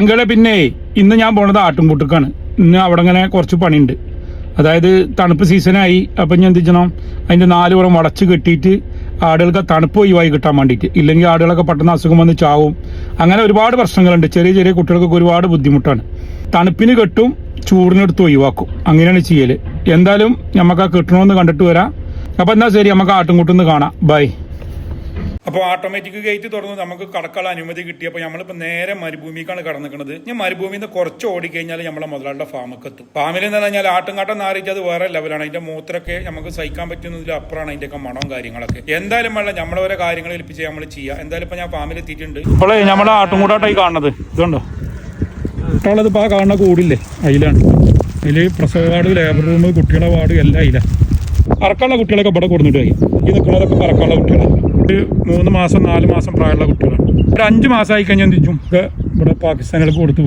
ഞങ്ങളെ പിന്നെ ഇന്ന് ഞാൻ പോണത് ആട്ടുംകൂട്ടുക്കാണ് ഇന്ന് അവിടെ ഇങ്ങനെ കുറച്ച് പണിയുണ്ട്. അതായത് തണുപ്പ് സീസണായി. അപ്പം ഞാൻ എന്ത് ചെയ്യണം? അതിന്റെ നാല് പുറം വളച്ച് കെട്ടിയിട്ട് ആടുകൾക്ക് തണുപ്പ് ഒഴിവായി കിട്ടാൻ വേണ്ടിയിട്ട്. ഇല്ലെങ്കിൽ ആടുകളൊക്കെ പെട്ടെന്ന് അസുഖം വന്ന് ചാവും. അങ്ങനെ ഒരുപാട് പ്രശ്നങ്ങളുണ്ട്. ചെറിയ ചെറിയ കുട്ടികൾക്കൊക്കെ ഒരുപാട് ബുദ്ധിമുട്ടാണ്. തണുപ്പിന് കെട്ടും ചൂടിനെടുത്ത് ഒഴിവാക്കും. അങ്ങനെയാണ് ചെയ്യൽ. എന്തായാലും നമുക്ക് ആ കിട്ടണമെന്ന് കണ്ടിട്ട് വരാം. അപ്പം എന്നാൽ ശരി നമുക്ക് ആട്ടുംകൂട്ടുന്ന് കാണാം. ബൈ അപ്പോൾ ഓട്ടോമാറ്റിക് ഗേറ്റ് തുറന്ന് നമുക്ക് കടക്കാനുള്ള അനുമതി കിട്ടിയപ്പോൾ നമ്മളിപ്പോൾ നേരെ മരുഭൂമിക്കാണ് കടന്നിക്കുന്നത് ഞാൻ മരുഭൂമിയിൽ നിന്ന് കുറച്ച് ഓടിക്കഴിഞ്ഞാൽ നമ്മളെ മുതലാളുടെ ഫാമൊക്കെ എത്തും. ഫാമിൽ എന്ന് പറഞ്ഞാൽ ആട്ടുംകാട്ടം നാറിയിട്ട് അത് വേറെ ലെവലാണ് അതിന്റെ മൂത്രമൊക്കെ നമുക്ക് സഹിക്കാൻ പറ്റുന്നതിൽ അപ്പുറമാണ് അതിന്റെയൊക്കെ മണവും കാര്യങ്ങളൊക്കെ. എന്തായാലും വേണ്ട നമ്മളെ ഓരോ കാര്യങ്ങൾ ഏൽപ്പിച്ച് നമ്മൾ ചെയ്യുക എന്തായാലും ഇപ്പം ഞാൻ ഫാമിൽ എത്തിയിട്ടുണ്ട്. ഇപ്പോഴേ നമ്മളെ ആട്ടും കൂടാട്ടായി കാണുന്നത്. ഇതുണ്ടോ? ഇപ്പോഴത് ഇപ്പോൾ ആ കാണുന്ന കൂടില്ലേ? അതിലാണ് അതിൽ പ്രസവ വാർഡ് ലേബർ റൂം കുട്ടികളുടെ വാർഡ് എല്ലാം അതിലാണ് അറക്കാനുള്ള കുട്ടികളൊക്കെ ഇവിടെ കൊടുത്തിട്ട് ഈ നിൽക്കുന്നതൊക്കെ കറക്കാനുള്ള കുട്ടികളാണ് ഒരു മൂന്ന് മാസം നാല് മാസം പ്രായമുള്ള കുട്ടികളാണ്. ഒരു അഞ്ച് മാസമായി കഴിഞ്ഞാൽ ചെയ്യും? ഒക്കെ ഇവിടെ പാകിസ്ഥാനിലേക്ക് കൊടുത്ത്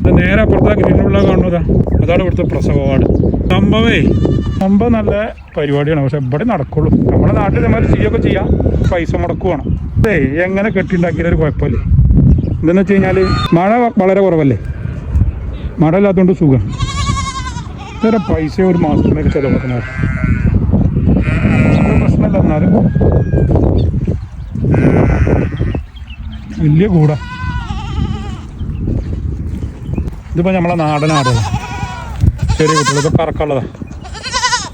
ഇത് നേരെ അപ്പുറത്തെ ഗ്രീനുള്ള കാണുന്നതാ. അതാണ് ഇവിടുത്തെ പ്രസവവാട് സംഭവേ സംഭവം നല്ല പരിപാടിയാണ്. പക്ഷെ ഇവിടെ നടക്കുള്ളൂ. നമ്മുടെ നാട്ടിൽ നമ്മൾ ചെയ്യൊക്കെ ചെയ്യാം. പൈസ മുടക്കുവാണ്. അതെ എങ്ങനെ കെട്ടിണ്ടാക്കിയാലും കുഴപ്പമില്ല. എന്താണെന്ന് വെച്ച് കഴിഞ്ഞാൽ മഴ വളരെ കുറവല്ലേ? മഴ ഇല്ലാത്തതുകൊണ്ട് സുഖം. ഇത്ര പൈസ ഒരു മാസത്തിനൊക്കെ ചിലവാക്കുന്നത് പ്രശ്നമില്ല എന്നാലും. വലിയ കൂടാ. ഇതിപ്പോൾ നമ്മളെ നാടൻ ചെറിയ കുട്ടികളൊക്കെ പറക്കുള്ളതാ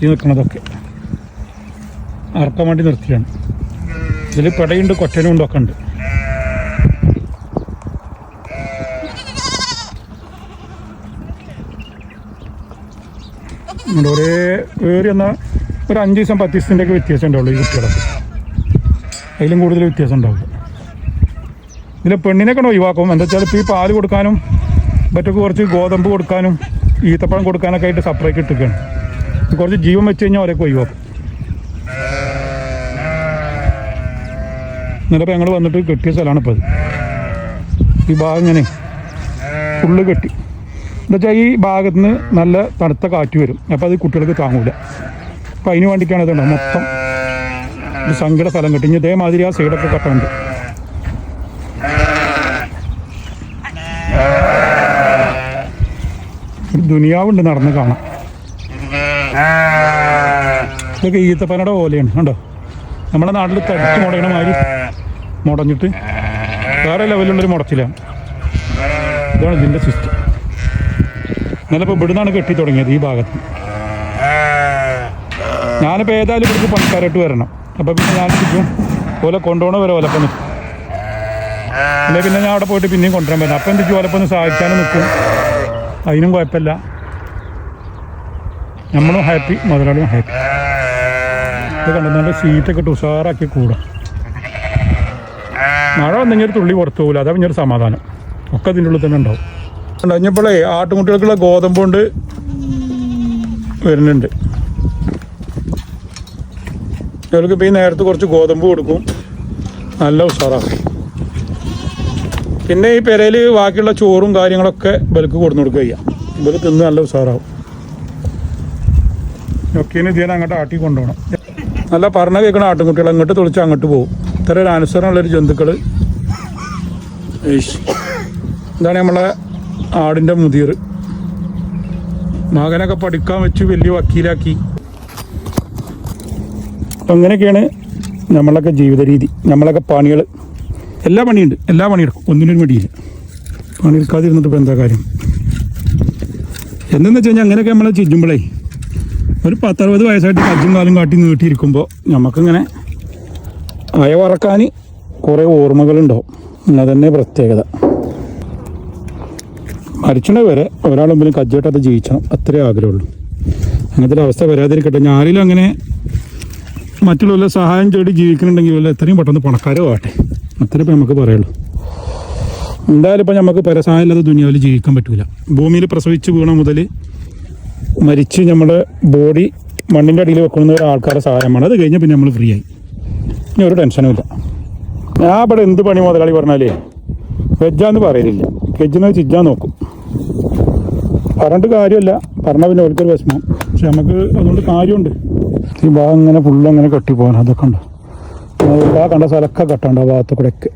ഈ നിൽക്കുന്നതൊക്കെ. അറക്കാൻ വേണ്ടി നിർത്തിയാണ്. ഇതിൽ പെടയുണ്ട് കൊറ്റനും ഉണ്ട് ഒക്കെ ഉണ്ട്. നമ്മുടെ ഒരേ വേറെ എന്നാൽ ഒരു അഞ്ച് ദിവസം പത്ത് ദിവസത്തിന്റെ ഒക്കെ വ്യത്യാസം ഉണ്ടാവുള്ളൂ ഈ കുട്ടികളൊക്കെ. അതിലും കൂടുതൽ വ്യത്യാസം ഉണ്ടാവില്ല. ഇതിൽ പെണ്ണിനെ കൊണ്ട് ഒഴിവാക്കും. എന്താ വെച്ചാൽ ഇപ്പോൾ ഈ പാൽ കൊടുക്കാനും മറ്റൊക്കെ കുറച്ച് ഗോതമ്പ് കൊടുക്കാനും ഈത്തപ്പഴം കൊടുക്കാനൊക്കെ ആയിട്ട് സെപ്പറേറ്റ് ഇട്ടിരിക്കുകയാണ് കുറച്ച് ജീവൻ വെച്ച് കഴിഞ്ഞാൽ അവരൊക്കെ ഒഴിവാക്കും. എന്നിട്ട് ഞങ്ങൾ വന്നിട്ട് കെട്ടിയ സ്ഥലമാണ് ഇപ്പോൾ ഈ ഭാഗം ഇങ്ങനെ ഫുള്ള് കെട്ടി. എന്താ വെച്ചാൽ ഈ ഭാഗത്ത് നിന്ന് നല്ല തണുത്ത കാറ്റ് വരും. അപ്പോൾ അത് കുട്ടികൾക്ക് താങ്ങൂല. അപ്പോൾ അതിന് വേണ്ടിയിട്ടാണ് ഇതുണ്ട് മൊത്തം ഒരു സങ്കട സ്ഥലം കെട്ടി. ഇനി ഇതേമാതിരി ആ സൈഡൊക്കെ കട്ടുണ്ട് ദുനിയാവുണ്ട് നടന്ന് കാണാം ഇതൊക്കെ ഈത്തപ്പനയുടെ പോലെയാണ് കണ്ടോ? നമ്മുടെ നാട്ടിൽ തടിച്ച് മുടങ്ങണ മാതിരി മുടഞ്ഞിട്ട് വേറെ ലെവലിലുള്ളൊരു മുടച്ചിലാണ് ഇതാണ് ഇതിന്റെ സിസ്റ്റം എന്നാലും ഇപ്പോൾ ഇവിടുന്നാണ് കെട്ടി തുടങ്ങിയത് ഈ ഭാഗത്ത്. ഞാനിപ്പോൾ ഏതായാലും ഇവിടേക്ക് പണിക്കാരായിട്ട് വരണം. അപ്പോൾ പിന്നെ ഞാൻ ചുറ്റും പോലെ കൊണ്ടുപോകണ വരെ ഓലപ്പം നിൽക്കും അല്ലെങ്കിൽ പിന്നെ ഞാൻ അവിടെ പോയിട്ട് പിന്നെയും കൊണ്ടുവരാൻ പറ്റും അപ്പം എന്ത് ഓലപ്പം ഒന്ന് സഹായിക്കാനും നിൽക്കും അതിനും കുഴപ്പമില്ല. നമ്മളും ഹാപ്പി മുതലാളിയും ഹാപ്പി ഇത് കണ്ടു നല്ല സീറ്റൊക്കെ ഇട്ട് ഉഷാറാക്കി കൂടാം. മഴ വന്നെങ്കിൽ ഒരു തുള്ളി പുറത്തു പോകില്ല അതാ പിന്നെ ഒരു സമാധാനം. ഒക്കെ ഇതിന്റെ ഉള്ളിൽ തന്നെ ഉണ്ടാവും. കഴിഞ്ഞപ്പോഴേ ആട്ടുകുട്ടികൾക്കുള്ള ഗോതമ്പ് കൊണ്ട് വരുന്നുണ്ട്. ഇവർക്ക് ഈ നേരത്തെ കുറച്ച് ഗോതമ്പ് കൊടുക്കും. നല്ല ഉഷാറാക്കും പിന്നെ ഈ പെരയിൽ ബാക്കിയുള്ള ചോറും കാര്യങ്ങളൊക്കെ ബൽക്ക് കൊടുന്നു കൊടുക്കുക ചെയ്യാം. ഇവർ തിന്ന് നല്ല ഉഷാറാവും. ഞൊക്കീന് ഇതിനെ അങ്ങോട്ട് ആട്ടി കൊണ്ടുപോകണം. നല്ല പറഞ്ഞ കേൾക്കണ ആട്ടുംകുട്ടികൾ അങ്ങോട്ട് തുളിച്ച് അങ്ങോട്ട് പോകും ഇത്ര ഒരു അനുസരണമുള്ളൊരു ജന്തുക്കൾ ഇതാണ് നമ്മളെ ആടിന്റെ മുതിർ. മകനൊക്കെ പഠിക്കാൻ വെച്ച് വലിയ വക്കീലാക്കി. അങ്ങനെയൊക്കെയാണ് നമ്മളൊക്കെ ജീവിത രീതി. നമ്മളൊക്കെ പണികൾ എല്ലാ പണിയുണ്ട്. എല്ലാ പണിയെടുക്കും. ഒന്നിനൊരു മടിയില്ല. പണിയെടുക്കാതിരുന്നിട്ട് ഇപ്പോൾ എന്താ കാര്യം? എന്തെന്ന് വെച്ച് കഴിഞ്ഞാൽ അങ്ങനെയൊക്കെ നമ്മൾ ചിഞ്ചുമ്പോഴേ ഒരു പത്തറുപത് വയസ്സായിട്ട് കജ്ജും കാലും കാട്ടി നീട്ടിയിരിക്കുമ്പോൾ നമുക്കിങ്ങനെ അയവറക്കാൻ കുറേ ഓർമ്മകളുണ്ടാവും. എന്നാൽ തന്നെ പ്രത്യേകത. മരിച്ചണ വരെ മുമ്പിലും കജ്ജായിട്ടത് ജയിക്കണം അത്രേ ആഗ്രഹമുള്ളൂ. അങ്ങനത്തെ അവസ്ഥ വരാതിരിക്കട്ടെ. ഞാനിലും അങ്ങനെ മറ്റുള്ളവരുടെ സഹായം തേടി ജീവിക്കുന്നുണ്ടെങ്കിൽ എത്രയും പെട്ടെന്ന് പണക്കാരോ ആട്ടെ അത്രേ നമുക്ക് പറയുള്ളൂ എന്തായാലും ഇപ്പം നമുക്ക് പരസഹായം ഇല്ലാതെ ദുനിയാവിൽ ജീവിക്കാൻ പറ്റൂല. ഭൂമിയിൽ പ്രസവിച്ച് വീണ മുതൽ മരിച്ച് നമ്മുടെ ബോഡി മണ്ണിന്റെ അടിയിൽ വെക്കുന്ന ഒരു ആൾക്കാരുടെ സഹായമാണ് അത് കഴിഞ്ഞാൽ പിന്നെ നമ്മൾ ഫ്രീ ആയി. ഇനി ഒരു ടെൻഷനും ഇല്ല. ഞാൻ ഇവിടെ എന്ത് പണി മുതലാളി പറഞ്ഞാലേ വെജാന്ന് പറയലില്ല. വെജിനെ ചിജാൻ നോക്കും. പറഞ്ഞിട്ട് കാര്യമല്ല. പറഞ്ഞാൽ പിന്നെ ഓർക്കൊരു വിഷമം. പക്ഷെ നമുക്ക് അതുകൊണ്ട് കാര്യമുണ്ട്. ഈ ഭാഗം ഇങ്ങനെ ഫുള്ള് അങ്ങനെ കെട്ടിപ്പോകാൻ അതൊക്കെ ഉണ്ട്. ആ കണ്ട സ്ഥലമൊക്കെ കെട്ടണ്ട ആ ഭാഗത്ത് കൂടെ ഒക്കെ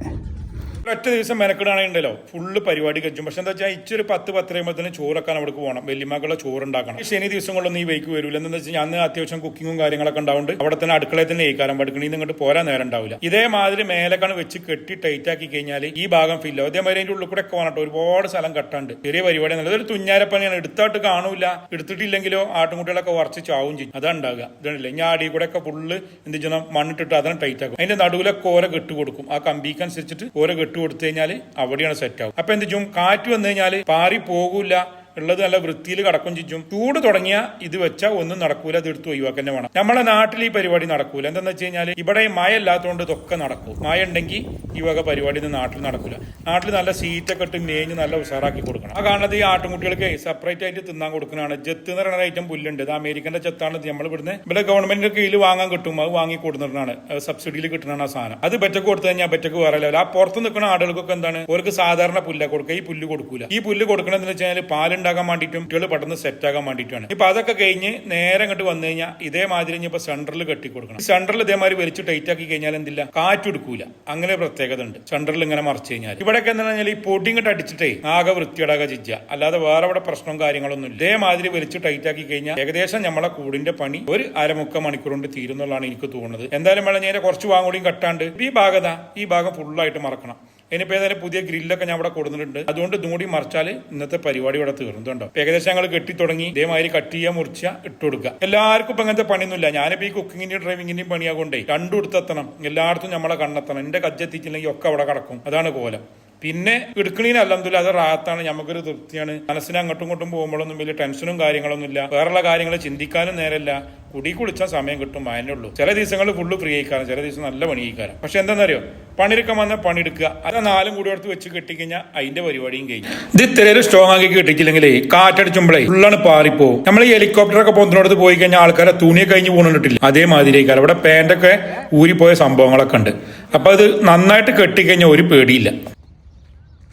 ഒറ്റ ദിവസം മെനക്കെടാണെങ്കിലോ ഫുള്ള് പരിപാടി കഴിച്ചു. പക്ഷെ എന്താ വെച്ചാൽ ഇച്ചൊരു പത്ത് പത്തര തന്നെ ചോറൊക്കെ അവിടെ പോകണം. വലിയമ്മക്കുള്ള ചോറ് ഉണ്ടാക്കണം ഈ ശനി ദിവസങ്ങളൊന്നും ഈ വൈക്ക് വരില്ല എന്താ വെച്ചാൽ ഞാൻ അത്യാവശ്യം കുക്കിങ്ങും കാര്യങ്ങളൊക്കെ ഉണ്ടാവുണ്ട് അവിടെ തന്നെ അടുക്കളയിൽ തന്നെ ഏക്കാരം പഠിക്കണി ഇങ്ങോട്ട് പോരാൻ നേരം ഉണ്ടാവില്ല ഇതേമാതിരി മേലക്കാണ് വെച്ച് കെട്ടി ടൈറ്റ് ആക്കി കഴിഞ്ഞാൽ ഈ ഭാഗം ഫില്ലോ അതേമാതിരി അതിന്റെ ഉള്ളിൽ കൂടെ ഒക്കെ ഒരുപാട് സ്ഥലം കെട്ടാണ്ട്. ചെറിയ പരിപാടി നല്ലത് ഒരു തുഞ്ഞാരപ്പണിയാണ്. എടുത്തായിട്ട് കാണൂല. എടുത്തിട്ടില്ലെങ്കിലോ ആട്ടുംകുട്ടികളൊക്കെ ഉറച്ച് ചാവും ചെയ്യും. അതാണ് ഉണ്ടാകുക ഇതാണില്ല ഞാൻ അടി കൂടെ ഒക്കെ ഫുള്ള് എന്ത് ചെയ്യണം? മണ്ണിട്ടിട്ട് അതിനെ ടൈറ്റ് ആക്കും. അതിന്റെ നടുവിലൊക്കെ ഓരോ കെട്ട് കൊടുക്കും. ആ കമ്പിക്ക് അനുസരിച്ചിട്ട് ഓര കെട്ട് കൊടുത്തു കഴിഞ്ഞാൽ അവിടെയാണ് സെറ്റ് ആവും അപ്പൊ എന്ത് ചെയ്യും? കാറ്റ് വന്നു കഴിഞ്ഞാൽ പാറി പോകൂല. ഉള്ളത് നല്ല വൃത്തിയിൽ കടക്കും ചിച്ചും ചൂട് തുടങ്ങിയ ഇത് വെച്ചാൽ ഒന്നും നടക്കൂല അത് എടുത്ത് ഒഴിവാക്കന്നെ വേണം. നമ്മളെ നാട്ടിൽ ഈ പരിപാടി നടക്കൂല. എന്താന്ന് വെച്ച് കഴിഞ്ഞാൽ ഇവിടെ മഴ ഇല്ലാത്തതുകൊണ്ട് ഇതൊക്കെ നടക്കും. മഴ ഉണ്ടെങ്കിൽ ഈ വക പരിപാടി ഒന്നും നാട്ടിൽ നടക്കൂല. നാട്ടിൽ നല്ല സീറ്റൊക്കെ ഇട്ട് മേഞ്ഞ് നല്ല ഉഷാറാക്കി കൊടുക്കണം. ആ കാണുന്നത് ഈ ആട്ടുംകുട്ടികൾക്ക് സെപ്പറേറ്റ് ആയിട്ട് തിന്നാൻ കൊടുക്കുന്നതാണ്. ജത്ത് എന്ന് പറയുന്ന ഐറ്റം പുല്ലുണ്ട്. ഇത് അമേരിക്കന്റെ ചെത്താണ് നമ്മൾ ഇവിടുന്ന് ഇവിടെ ഗവൺമെന്റിന്റെ കീഴിൽ വാങ്ങാൻ കിട്ടും. അത് വാങ്ങി കൊടുക്കുന്നതാണ് സബ്സിഡിയിൽ കിട്ടുന്നതാണ് ആ സാധനം. അത് ബെറ്റക്ക് കൊടുത്തു കഴിഞ്ഞാൽ ബെറ്റക്ക് വേറെ ലെവൽ ആ പുറത്ത് നിൽക്കുന്ന ആടുകൾക്കൊക്കെ എന്താണ്? അവർക്ക് സാധാരണ പുല്ല കൊടുക്കുക ഈ പുല്ല് കൊടുക്കൂല. ഈ പുല്ല് കൊടുക്കണമെന്ന് വെച്ചാൽ പാലുണ്ടാക്കാൻ വേണ്ടിയിട്ടും കുട്ടികൾ പെട്ടെന്ന് സെറ്റ് ആകാൻ വേണ്ടിയിട്ടാണ് ഇപ്പൊ അതൊക്കെ കഴിഞ്ഞ് നേരെ ഇങ്ങോട്ട് വന്നു കഴിഞ്ഞാൽ ഇതേമാതിരി ഇപ്പൊ സെൻട്രൽ കെട്ടി കൊടുക്കണം. സെൻട്രൽ ഇതേമാതിരി വലിച്ച് ടൈറ്റ് ആക്കി കഴിഞ്ഞാൽ എന്തില്ല? കാറ്റെടുക്കൂല അങ്ങനെ പ്രത്യേകത ഉണ്ട്. സെൻട്രൽ ഇങ്ങനെ മറിച്ച് കഴിഞ്ഞാൽ. ഇവിടെയൊക്കെ എന്താ പറഞ്ഞാൽ ഈ പൊടി ഇങ്ങോട്ട് അടിച്ചിട്ടേ ആകെ വൃത്തിയടാകെ ജിജ്ജ അല്ലാതെ വേറെ ഇവിടെ പ്രശ്നവും കാര്യങ്ങളൊന്നും ഇതേമാതിരി വലിച്ച് ടൈറ്റ് ആക്കി കഴിഞ്ഞാൽ ഏകദേശം നമ്മളെ കൂടിന്റെ പണി ഒരു അരമുക്ക മണിക്കൂർ കൊണ്ട് തീരുന്നുള്ളതാണ് എനിക്ക് തോന്നുന്നത്. എന്തായാലും വേണം ഞാൻ കുറച്ച് വാങ്ങൂടിയും കട്ടാണ്ട്. ഈ ഭാഗത ഈ ഭാഗം ഫുള്ളായിട്ട് മറക്കണം. ഇനിയിപ്പോ ഏതായാലും പുതിയ ഗ്രില്ലൊക്കെ ഞാൻ ഇവിടെ കൊടുത്തിട്ടുണ്ട്. അതുകൊണ്ട് ഇതും കൂടി മറിച്ചാൽ ഇന്നത്തെ പരിപാടി ഇവിടെ തീർന്നു കേട്ടോ. ഏകദേശം ഞങ്ങൾ കെട്ടി തുടങ്ങി ഇതേമാതിരി കട്ട് ചെയ്യുക മുറിച്ച ഇട്ട് കൊടുക്കുക. എല്ലാവർക്കും ഇപ്പൊ അങ്ങനത്തെ പണിയൊന്നുമില്ല. ഞാനിപ്പോ ഈ കുക്കിങ്ങിന്റെയും ഡ്രൈവിങ്ങിന്റെയും പണിയാകൊണ്ടേ രണ്ടും എടുത്തെത്തണം എല്ലായിടത്തും നമ്മളെ കണ്ടെത്തണം എന്റെ കജ്ജെത്തിച്ചില്ലെങ്കിൽ ഒക്കെ അവിടെ കടക്കും. അതാണ് കോലം. പിന്നെ എടുക്കണീന് അല്ലെന്നില്ല അത് റാത്താണ്. നമുക്കൊരു തൃപ്തിയാണ്. മനസ്സിന് അങ്ങോട്ടും ഇങ്ങോട്ടും പോകുമ്പോഴൊന്നും വലിയ ടെൻഷനും കാര്യങ്ങളൊന്നും ഇല്ല വേറെയുള്ള കാര്യങ്ങൾ ചിന്തിക്കാനും നേരല്ല കുടി കുളിച്ചാൽ സമയം കിട്ടും അതിനേ ഉള്ളൂ. ചില ദിവസങ്ങൾ ഫുള്ള് ഫ്രീ ആയിക്കാരം ചില ദിവസം നല്ല പണി ആയിക്കാരം. പക്ഷെ എന്താണെന്നറിയോ പണിയെടുക്കാൻ വന്ന പണിയെടുക്കുക അത് നാലും കൂടി എടുത്ത് വെച്ച് കെട്ടിക്കഴിഞ്ഞാൽ അതിന്റെ പരിപാടിയും കഴിഞ്ഞു. ഇത് ഇത്രയും സ്ട്രോങ് ആക്കി കെട്ടിക്കില്ലെങ്കിലേ കാറ്റടിച്ചുമ്പോഴേ ഫുള്ളാണ് പാറിപ്പോവും നമ്മൾ ഈ ഹെലികോപ്റ്ററൊക്കെ പോകുന്നതിനോട് പോയി കഴിഞ്ഞാൽ ആൾക്കാരെ തുണിയെ കഴിഞ്ഞ് പോകുന്നിട്ടില്ല അതേമാതിരി ആയിക്കാരം. ഇവിടെ പാന്റൊക്കെ ഊരിപ്പോയ സംഭവങ്ങളൊക്കെ ഉണ്ട്. അപ്പൊ അത് നന്നായിട്ട് കെട്ടിക്കഴിഞ്ഞാൽ ഒരു പേടിയില്ല.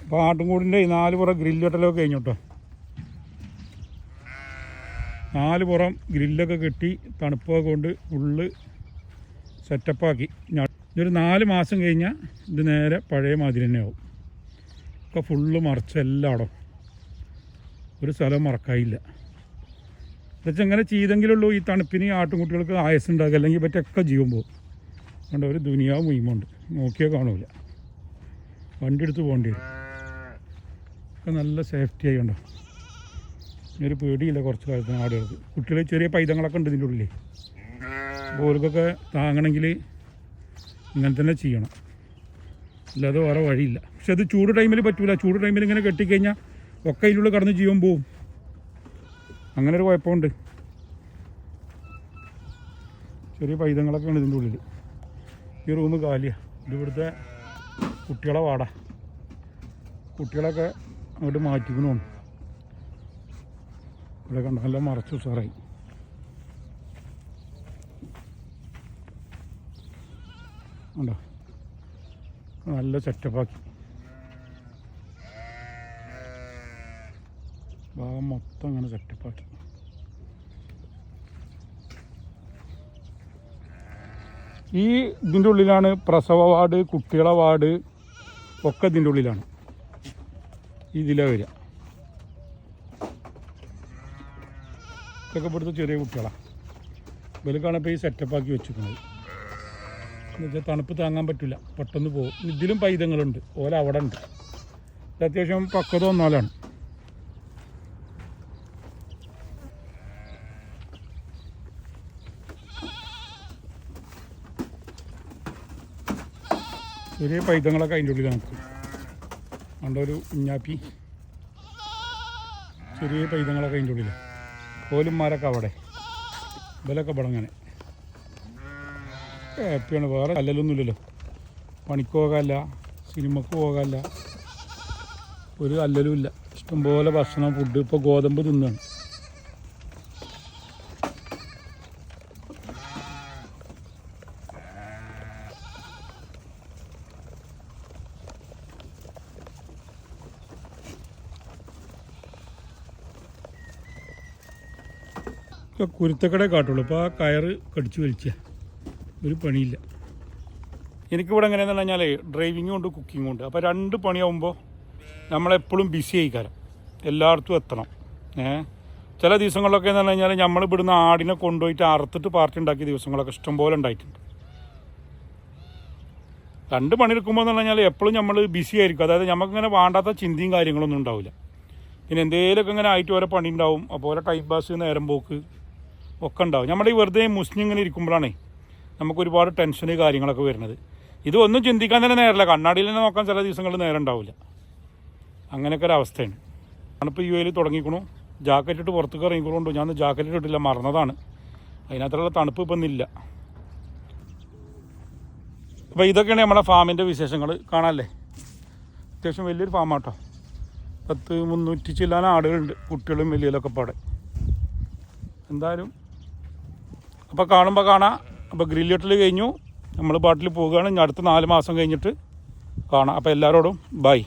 അപ്പോൾ ആട്ടുംകൂടിന്റെ നാല് പുറം ഗ്രില്ല് കഴിഞ്ഞോട്ടോ കഴിഞ്ഞു നാല് പുറം ഗ്രില്ലൊക്കെ കെട്ടി തണുപ്പൊക്കെ കൊണ്ട് ഉള്ള് സെറ്റപ്പാക്കി ഇതൊരു നാല് മാസം കഴിഞ്ഞാൽ ഇത് നേരെ പഴയ മാതിരി തന്നെ ആവും. ഒക്കെ ഫുള്ള് മറച്ച് എല്ലായിടും ഒരു സ്ഥലം മറക്കായില്ല എന്നുവെച്ചാൽ ഇങ്ങനെ ചെയ്തെങ്കിലുള്ളൂ ഈ തണുപ്പിന് ആട്ടുംകുട്ടികൾക്ക് ആയസ് ഉണ്ടാകുക അല്ലെങ്കിൽ പറ്റൊക്കെ ജീവൻ പോകും. അതുകൊണ്ട് ഒരു ദുനിയാവ് മുയമുണ്ട്. നോക്കിയാൽ കാണൂല. വണ്ടി എടുത്ത് പോകേണ്ടി വരും. ഒക്കെ നല്ല സേഫ്റ്റി ആയിണ്ടോ ഒരു പേടിയില്ല കുറച്ച് കാലത്തിന് ആടുകൾക്ക് കുട്ടികൾ ചെറിയ പൈതങ്ങളൊക്കെ ഉണ്ട് ഇതിന്റെ ഉള്ളിൽ ഓർക്കൊക്കെ താങ്ങണമെങ്കിൽ ഇങ്ങനെ തന്നെ ചെയ്യണം. അല്ലാതെ വേറെ വഴിയില്ല. പക്ഷെ അത് ചൂട് ടൈമിൽ പറ്റൂല. ചൂട് ടൈമിൽ ഇങ്ങനെ കെട്ടിക്കഴിഞ്ഞാൽ ഒക്കെ അതിനുള്ളിൽ കടന്ന് ജീവൻ പോവും. അങ്ങനെ ഒരു കുഴപ്പമുണ്ട്. ചെറിയ പൈതങ്ങളൊക്കെ ഉണ്ട് ഇതിന്റെ ഉള്ളിൽ ഈ റൂം കാലിയാണ് ഇത് ഇവിടുത്തെ കുട്ടികളെ വാടാ. കുട്ടികളൊക്കെ അങ്ങോട്ട് മാറ്റിക്കണു ഇവിടെ കണ്ട നല്ല മറച്ചു സാറായി ഉണ്ടോ നല്ല സെറ്റപ്പാക്കി. ഭാഗം മൊത്തം അങ്ങനെ സെറ്റപ്പാക്കി. ഈ ഇതിന്റെ ഉള്ളിലാണ് പ്രസവ വാർഡ് കുട്ടികളെ വാർഡ് ഒക്കെ ഇതിന്റെ ഉള്ളിലാണ്. ഇതിലെ വരിക. ഇതൊക്കെ ഇവിടുത്തെ ചെറിയ കുട്ടികളാണ് ഇവർക്കാണ് ഇപ്പോൾ ഈ സെറ്റപ്പാക്കി വെച്ചിരിക്കുന്നത്. എന്നുവെച്ചാൽ തണുപ്പ് താങ്ങാൻ പറ്റില്ല പെട്ടെന്ന് പോകും ഇതിലും പൈതങ്ങളുണ്ട്. ഓല അവിടെ ഉണ്ട്. ഇത് അത്യാവശ്യം പക്വത വന്നാലാണ് ചെറിയ പൈതങ്ങളൊക്കെ അതിന്റെ ഉള്ളിൽ നമുക്ക്. കണ്ട ഒരു കുഞ്ഞാപ്പി? ചെറിയ പൈതങ്ങളൊക്കെ അതിന്റെ ഉള്ളിൽ കോലുന്മാരൊക്കെ അവിടെ. ഇവലൊക്കെ ഇവിടെ അങ്ങനെ ഹാപ്പിയാണ് വേറെ അല്ലലൊന്നുമില്ലല്ലോ പണിക്ക് പോകാല്ല സിനിമക്ക് പോകാല്ല ഒരു അല്ലലും ഇല്ല. ഇഷ്ടംപോലെ ഭക്ഷണം ഫുഡ് ഇപ്പോൾ ഗോതമ്പ് തിന്നാണ്. ഒക്കെ കുരുത്തക്കടെ കാട്ടുള്ളൂ. അപ്പോൾ ആ കയറ് കടിച്ചു വലിച്ച. ഒരു പണിയില്ല. എനിക്കിവിടെ എങ്ങനെയാണെന്ന് പറഞ്ഞാൽ ഡ്രൈവിങ്ങും ഉണ്ട് കുക്കിങ്ങും ഉണ്ട്. അപ്പോൾ രണ്ട് പണിയാവുമ്പോൾ നമ്മളെപ്പോഴും ബിസി ആയിക്കാരം എല്ലായിടത്തും എത്തണം. ഏ? ചില ദിവസങ്ങളിലൊക്കെ എന്ന് പറഞ്ഞു കഴിഞ്ഞാൽ നമ്മൾ ഇവിടുന്ന് ആടിനെ കൊണ്ടുപോയിട്ട് അറുത്തിട്ട് പാർട്ടി ഉണ്ടാക്കിയ ദിവസങ്ങളൊക്കെ ഇഷ്ടംപോലെ ഉണ്ടായിട്ടുണ്ട്. രണ്ട് പണിയെടുക്കുമ്പോൾ എന്ന് പറഞ്ഞു കഴിഞ്ഞാൽ എപ്പോഴും നമ്മൾ ബിസി ആയിരിക്കും. അതായത് നമുക്കിങ്ങനെ വേണ്ടാത്ത ചിന്തയും കാര്യങ്ങളൊന്നും ഉണ്ടാവില്ല. പിന്നെ എന്തെങ്കിലുമൊക്കെ ഇങ്ങനെ ആയിട്ട് ഓരോ പണി ഉണ്ടാവും. അപ്പോൾ ഓരോ ടൈം പാസ് നേരം പോക്ക്. ഒക്കെ ഉണ്ടാവും നമ്മുടെ ഈ വെറുതെ മുസ്ലിം ഇങ്ങനെ ഇരിക്കുമ്പോഴാണ് നമുക്ക് ഒരുപാട് ടെൻഷൻ കാര്യങ്ങളൊക്കെ വരുന്നത്. ഇത് ഒന്നും ചിന്തിക്കാൻ തന്നെ നേരമില്ല കണ്ണാടിയിൽ തന്നെ നോക്കാൻ ചില ദിവസങ്ങൾ നേരം ഉണ്ടാവില്ല അങ്ങനെയൊക്കെ ഒരു അവസ്ഥയാണ് തണുപ്പ് യു എയിൽ തുടങ്ങിക്കണു. ജാക്കറ്റ് ഇട്ട് പുറത്തേക്ക് ഇറങ്ങിക്കൊണ്ടു ഞാൻ ജാക്കറ്റ് ഇട്ടില്ല. മറന്നതാണ്. അതിനകത്തുള്ള തണുപ്പ് ഇപ്പം ഇന്നില്ല. അപ്പോൾ ഇതൊക്കെയാണ് നമ്മുടെ ഫാമിന്റെ വിശേഷങ്ങൾ കാണാമല്ലേ അത്യാവശ്യം വലിയൊരു ഫാമാട്ടോ. പത്ത് മുന്നൂറ്റി ചില്ലാൻ ആടുകളുണ്ട്. കുട്ടികളും വലിയതൊക്കെ പാടെ എന്തായാലും അപ്പോൾ കാണുമ്പോൾ കാണാം. അപ്പോൾ ഇട്ടൽ കഴിഞ്ഞു. നമ്മൾ പാട്ടിൽ പോവുകയാണ്. ഇനി അടുത്ത നാല് മാസം കഴിഞ്ഞിട്ട് കാണാം. അപ്പോൾ എല്ലാവരോടും ബൈ